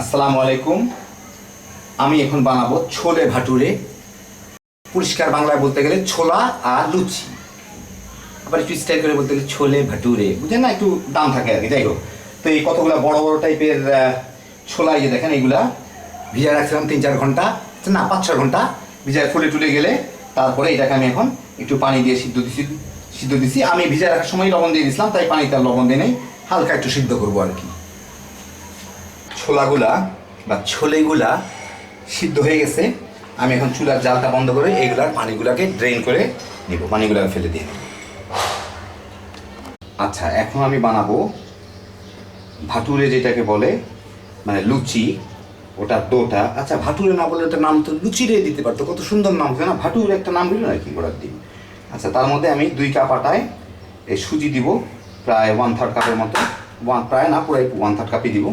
আসসালামু আলাইকুম। আমি এখন বানাবো ছোলে ভাটুরে। পরিষ্কার বাংলায় বলতে গেলে ছোলা আর লুচি। আবার একটু স্টাইল করে বলতে গেলে ছোলে ভাটুরে। বুঝেন না? একটু দাম থাকে আর কি যাই হোক তো এই কতগুলো বড় বড় টাইপের ছোলা এই যে দেখেন, এইগুলা ভিজা রাখছিলাম তিন চার ঘণ্টা না, পাঁচ ছ ঘণ্টা। ভিজায় ফুলে টুলে গেলে তারপরে এটাকে আমি এখন একটু পানি দিয়ে সিদ্ধ দিছি সিদ্ধ দিছি। আমি ভিজা রাখার সময় লবণ দিয়ে দিয়েছিলাম তাই পানিতে লবণ দিয়ে নেই। হালকা একটু সিদ্ধ করব আর কি। ছোলাগুলা বা ছোলেগুলা সিদ্ধ হয়ে গেছে, আমি এখন চুলার জালটা বন্ধ করে এগুলার পানিগুলাকে ড্রেন করে নিব। পানিগুলাকে ফেলে দিয়ে দেব। আচ্ছা এখন আমি বানাবো ভাটুরে যেটাকে বলে মানে লুচি, ওটা দোটা। আচ্ছা ভাটুরে না বলে ওটার নাম তো লুচিরে দিতে পারতো। কত সুন্দর নাম হবে না? ভাটুরে একটা নাম দিল আর কি ওটার দিন। আচ্ছা তার মধ্যে আমি দুই কাপ আটায় এই সুজি দিব, প্রায় ওয়ান থার্ড কাপের মতো। ওয়ান প্রায় না, পুরাই ওয়ান থার্ড কাপই দিব।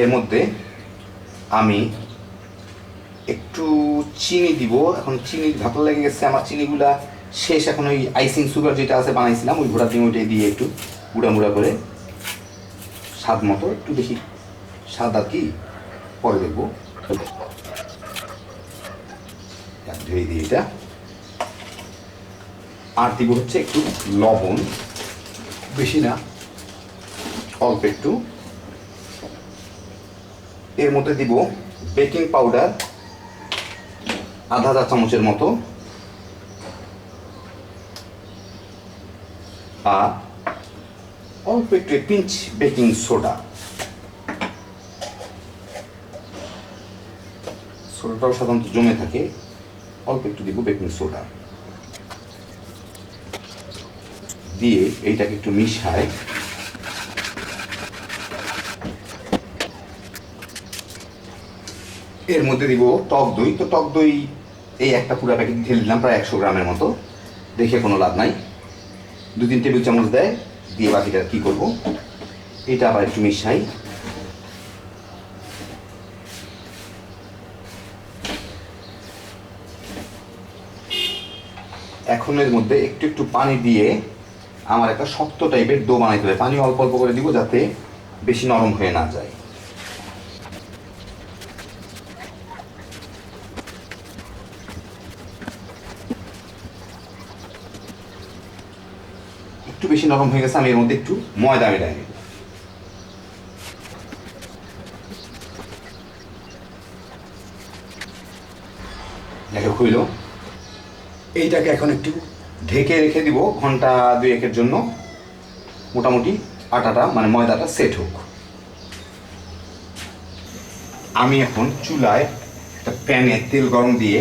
এর মধ্যে আমি একটু চিনি দিব। এখন চিনি ভালো লেগে গেছে, আমার চিনিগুলা শেষ। এখন ওই আইসিং সুগার যেটা আছে বানাইছিলাম, ওই ঘোড়া ডিম ওইটাই দিয়ে একটু গুঁড়া মুড়া করে স্বাদ মতো একটু বেশি স্বাদ আর কি পরে দেখব। ধুয়ে দিই এটা। আর দিব হচ্ছে একটু লবণ, বেশি না, অল্প একটু। এর মধ্যে দিব বেকিং পাউডার, আধা চা চামচের মতো, আর অল্প একটু পিঞ্চ বেকিং সোডা। সোডাটাও সাধারণত জমে থাকে, অল্প একটু দিব বেকিং সোডা। দিয়ে এইটাকে একটু মিশায় এর মধ্যে দিব টক দই। তো টক দই এই একটা পুরো প্যাকেট ঢেলে দিলাম, প্রায় একশো গ্রামের মতো। দেখে কোনো লাভ নাই। দু তিন টেবিল চামচ দেয়, দিয়ে বাকিটা কী করব? এটা আবার একটু মিশাই। এখন এর মধ্যে একটু একটু পানি দিয়ে আমার একটা শক্ত টাইপের দো বানাইতে হবে। পানি অল্প অল্প করে দিব যাতে বেশি নরম হয়ে না যায়। একটু বেশি নরম হয়ে গেছে, আমি এর মধ্যে একটু ময়দা মেটাই নেব। দেখো হইল এইটাকে এখন একটু ঢেকে রেখে দিব, ঘণ্টা দুয়েকের জন্য। মোটামুটি আটাটা মানে ময়দাটা সেট হোক। আমি এখন চুলায় একটা প্যানে তেল গরম দিয়ে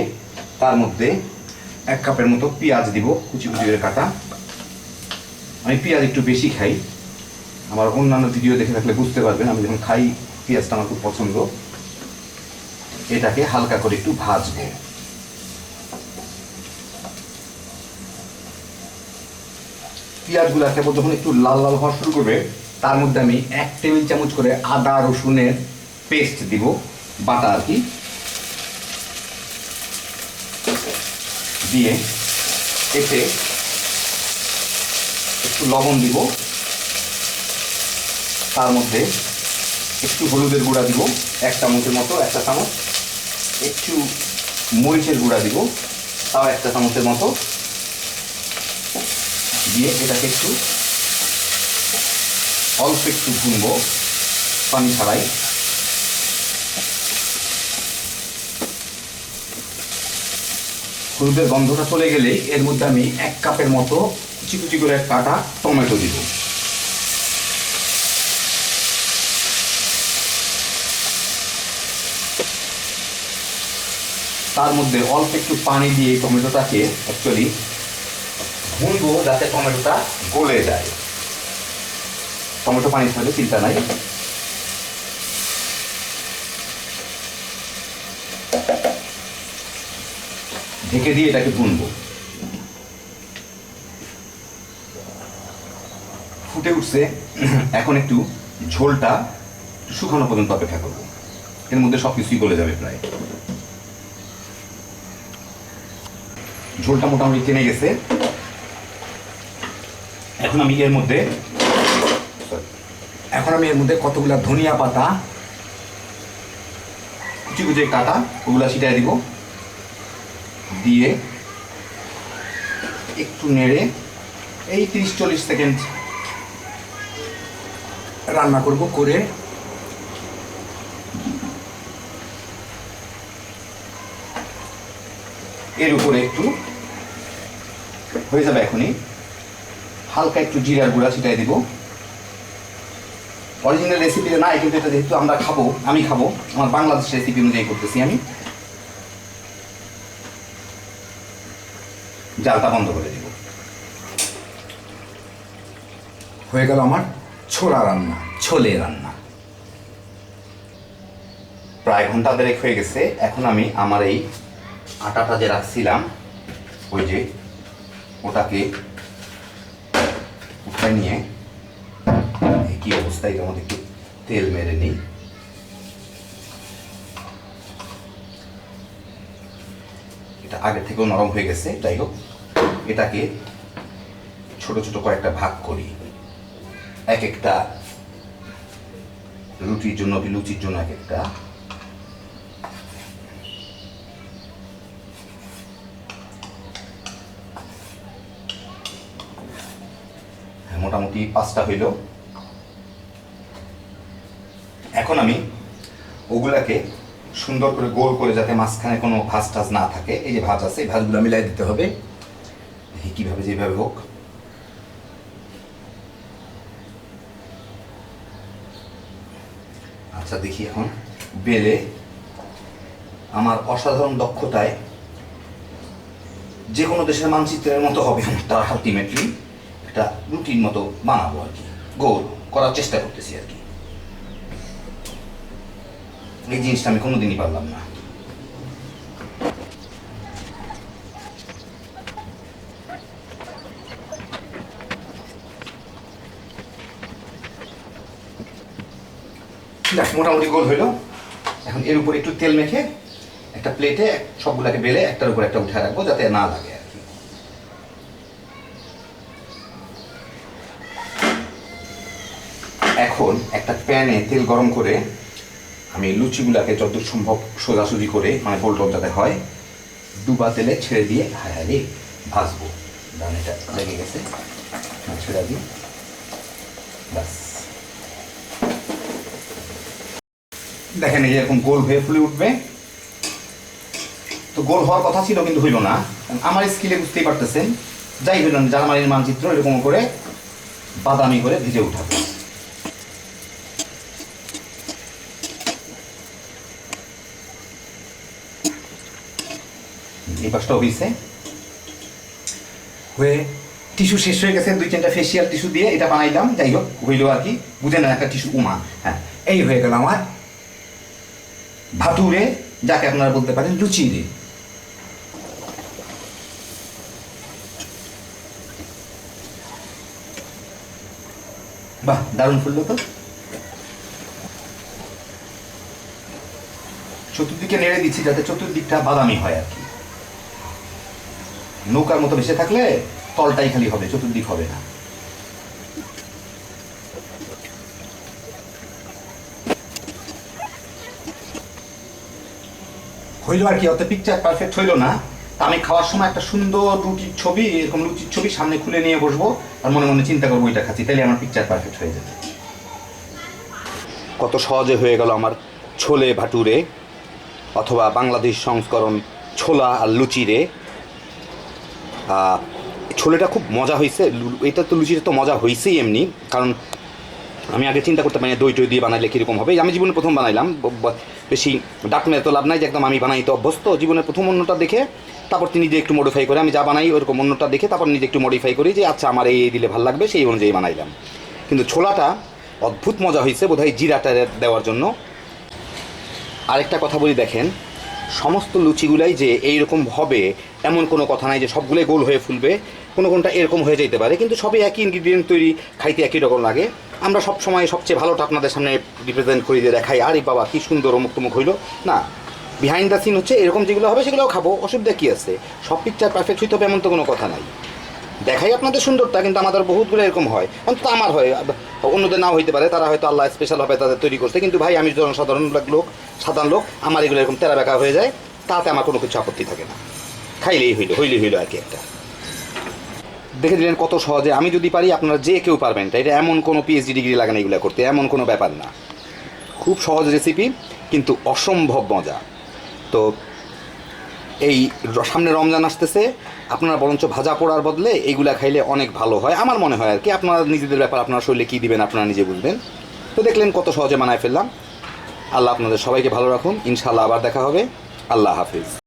তার মধ্যে এক কাপের মতো পেঁয়াজ দিব, কুচি কুচি করে কাটা। আমি পেঁয়াজ একটু বেশি খাই। আমার অন্যান্য ভিডিও দেখে থাকলে বুঝতে পারবেন, আমি যখন খাই, পেঁয়াজটা আমার খুব পছন্দ। এটাকে হালকা করে একটু ভাজবো। পেঁয়াজগুলো কেবল যখন একটু লাল লাল হওয়া শুরু করবে, তার মধ্যে আমি এক টেবিল চামচ করে আদা, রসুনের পেস্ট দিব, বাটা আর কি। দিয়ে এতে একটু লবণ দিব। তার মধ্যে একটু হলুদের গুঁড়া দিব, এক চামচের মতো, একটা চামচ। একটু মরিচের গুঁড়া দিব, তাও একটা চামচের মতো। দিয়ে এটাকে একটু অল্প একটু ভুনবো পানি ছাড়াই। হলুদের গন্ধটা চলে গেলে এর মধ্যে আমি এক কাপের মতো কুচি কুচি করে কাটা টমেটো দিব। তার মধ্যে অল্প একটু পানি দিয়ে টমেটোটাকে অ্যাকচুয়ালি ভুনবো যাতে টমেটোটা গলে যায়। টমেটো পানি থাকলে চিন্তা নাই। ঢেকে দিয়ে এটাকে ভুনবো। ফুটে উঠছে। এখন একটু ঝোলটা শুকানো পর্যন্ত অপেক্ষা করব। এর মধ্যে সব কিছুই গলে যাবে প্রায়। ঝোলটা মোটামুটি টেনে গেছে। এখন আমি এর মধ্যে এখন আমি এর মধ্যে কতগুলা ধনিয়া পাতা, কুচি কুচি কাটা, ওগুলা ছিটাই দিব। দিয়ে একটু নেড়ে, এই তিরিশ চল্লিশ সেকেন্ড রান্না করব, করে এর উপরে একটু, হয়ে যাবে এখনই, হালকা একটু জিরার গুঁড়া ছিটাই দিব। অরিজিনাল রেসিপিতে নাই কিন্তু এটা যেহেতু আমরা খাব, আমি খাব, আমার বাংলাদেশ রেসিপি অনুযায়ী করতেছি আমি। জালটা বন্ধ করে দিব। হয়ে গেল আমার ছোলা রান্না, ছোলে রান্না। প্রায় ঘণ্টা দেড়েক হয়ে গেছে, এখন আমি আমার এই আটাটা যে রাখছিলাম, ওই যে ওটাকে উঠায় নিয়ে এই কি অবস্থা এটার একটু তেল মেরে নিই। এটা আগে থেকেও নরম হয়ে গেছে, যাই হোক, এটাকে ছোট ছোট কয়েকটা ভাগ করি। এক একটা রুটির জন্য কি লুচির জন্য এক একটা? হ্যাঁ, মোটামুটি পাঁচটা হইল। এখন আমি ওগুলাকে সুন্দর করে গোল করে যাতে মাঝখানে কোনো ভাজ টাজ না থাকে এই যে ভাজ আছে এই ভাঁজগুলো মিলাই দিতে হবে। দেখি কীভাবে যেভাবে হোক। আচ্ছা দেখি এখন। বেলে আমার অসাধারণ দক্ষতায় যে কোনো দেশের মানচিত্রের মতো হবে তার আলটিমেটলি একটা রুটিন মতো বানাবো আর কি। গোল করার চেষ্টা করতেছি আর কি। এই জিনিসটা আমি কোনোদিনই পারলাম না। মোটামুটি গোল হইল। এখন এর উপর একটু তেল মেখে একটা প্লেটে সবগুলাকে বেলে একটার উপর একটা উঠে রাখব যাতে না লাগে আর কি। এখন একটা প্যানে তেল গরম করে আমি লুচিগুলাকে যতদূর সম্ভব সোজাসুজি করে মানে টোল যাতে হয়, ডুবা তেলে ছেড়ে দিয়ে হায় হায় ভাজবো। ডান এটা লেগে গেছে। ছেড়ে দিই। ব্যাস। দেখেন এই এরকম গোল হয়ে ফুলে উঠবে। তো গোল হওয়ার কথা ছিল, কিন্তু হইল না। আমার স্কিলে বুঝতেই পারতেছেন। যাই হইল না জার্মানির মানচিত্র এরকম করে বাদামি করে ভিজে উঠাবে। এই পাশটাও হয়েছে হয়ে টিস্যু শেষ হয়ে গেছে, দুই তিনটা ফেসিয়াল টিস্যু দিয়ে এটা বানাইলাম। যাই হোক, হইল আর কি। বুঝে না একটা টিস্যু উমা। হ্যাঁ এই হয়ে গেল আমার ভাতুরে, যাকে আপনারা বলতে পারেন লুচি রে বাহ, দারুণ ফুললো তো। চতুর্দিকে নেড়ে দিচ্ছি যাতে চতুর্দিকটা বাদামি হয় আর কি। নৌকার মতো ভেসে থাকলে তলটাই খালি হবে, চতুর্দিক হবে না। হইল আর কি, অত পিকচার পারফেক্ট হইল না। তা আমি খাওয়ার সময় একটা সুন্দর রুটির ছবি, এরকম লুচির ছবি সামনে খুলে নিয়ে বসবো আর মনে মনে চিন্তা করব এটা খাচ্ছি তাহলে আমার পিকচার পারফেক্ট হয়ে যাবে। কত সহজে হয়ে গেল আমার ছোলে ভাটুরে, অথবা বাংলাদেশ সংস্করণ ছোলা আর লুচিরে। ছোলেটা খুব মজা হয়েছে এটা তো লুচিটা তো মজা হয়েছেই এমনি, কারণ আমি আগে চিন্তা করতে পারি দই টই দিয়ে বানাইলে কীরকম হবে। আমি জীবনে প্রথম বানাইলাম বেশি ডাক মেরে তো লাভ নাই, যে একদম আমি বানাইতে অভ্যস্ত। জীবনের প্রথম অন্যটা দেখে, তারপর তিনি নিজে একটু মডিফাই করে, আমি যা বানাই ওরকম অন্যটা দেখে, তারপর নিজে একটু মডিফাই করি যে আচ্ছা আমার এই দিলে ভালো লাগবে, সেই অনুযায়ী বানাইলাম। কিন্তু ছোলাটা অদ্ভুত মজা হয়েছে, বোধহয় জিরাটা দেওয়ার জন্য। আরেকটা কথা বলি দেখেন সমস্ত লুচিগুলাই যে এইরকম হবে, এমন কোনো কথা নাই যে সবগুলোই গোল হয়ে ফুলবে, কোনো কোনটা এরকম হয়ে যেতে পারে, কিন্তু সবই একই ইনগ্রিডিয়েন্ট তৈরি, খাইতে একই রকম লাগে। আমরা সব সময় সবচেয়ে ভালোটা আপনাদের সামনে রিপ্রেজেন্ট করি দিয়ে দেখাই, আরে বাবা, কী সুন্দর অমুক টুমুক হইল। না বিহাইন্ড দ্য সিন হচ্ছে এরকম যেগুলো হবে সেগুলোও খাব, অসুবিধা কী আছে? সব পিকচার পারফেক্ট হইতে হবে, এমন তো কোনো কথা নাই। দেখাই আপনাদের সুন্দরতা, কিন্তু আমাদের বহুতগুলো এরকম হয়। অন্তত আমার হয় অন্যদের নাও হইতে পারে, তারা হয়তো আল্লাহ স্পেশালভাবে তাদের তৈরি করছে, কিন্তু ভাই আমি জনসাধারণ লোক সাধারণ লোক, আমার এগুলো এরকম তেরা বেকা হয়ে যায়, তাতে আমার কোনো কিছু আপত্তি থাকে না। খাইলেই হইল, হইলেই হইল আর কি একটা। দেখে দিলেন কত সহজে, আমি যদি পারি আপনারা যে কেউ পারবেন, তাই এটা এমন কোনো পিএইচডি ডিগ্রি লাগে না এগুলো করতে, এমন কোনো ব্যাপার না। খুব সহজ রেসিপি কিন্তু অসম্ভব মজা। তো এই সামনে রমজান আসতেছে আপনারা বরঞ্চ ভাজা পোড়ার বদলে এইগুলা খাইলে অনেক ভালো হয়। আমার মনে হয় আর কি, আপনারা নিজেদের ব্যাপার, আপনার শরীরে কী দিবেন আপনারা নিজে বুঝবেন। তো দেখলেন কত সহজে মানায় ফেললাম। আল্লাহ আপনাদের সবাইকে ভালো রাখুন। ইনশাআল্লাহ আবার দেখা হবে। আল্লাহ হাফিজ।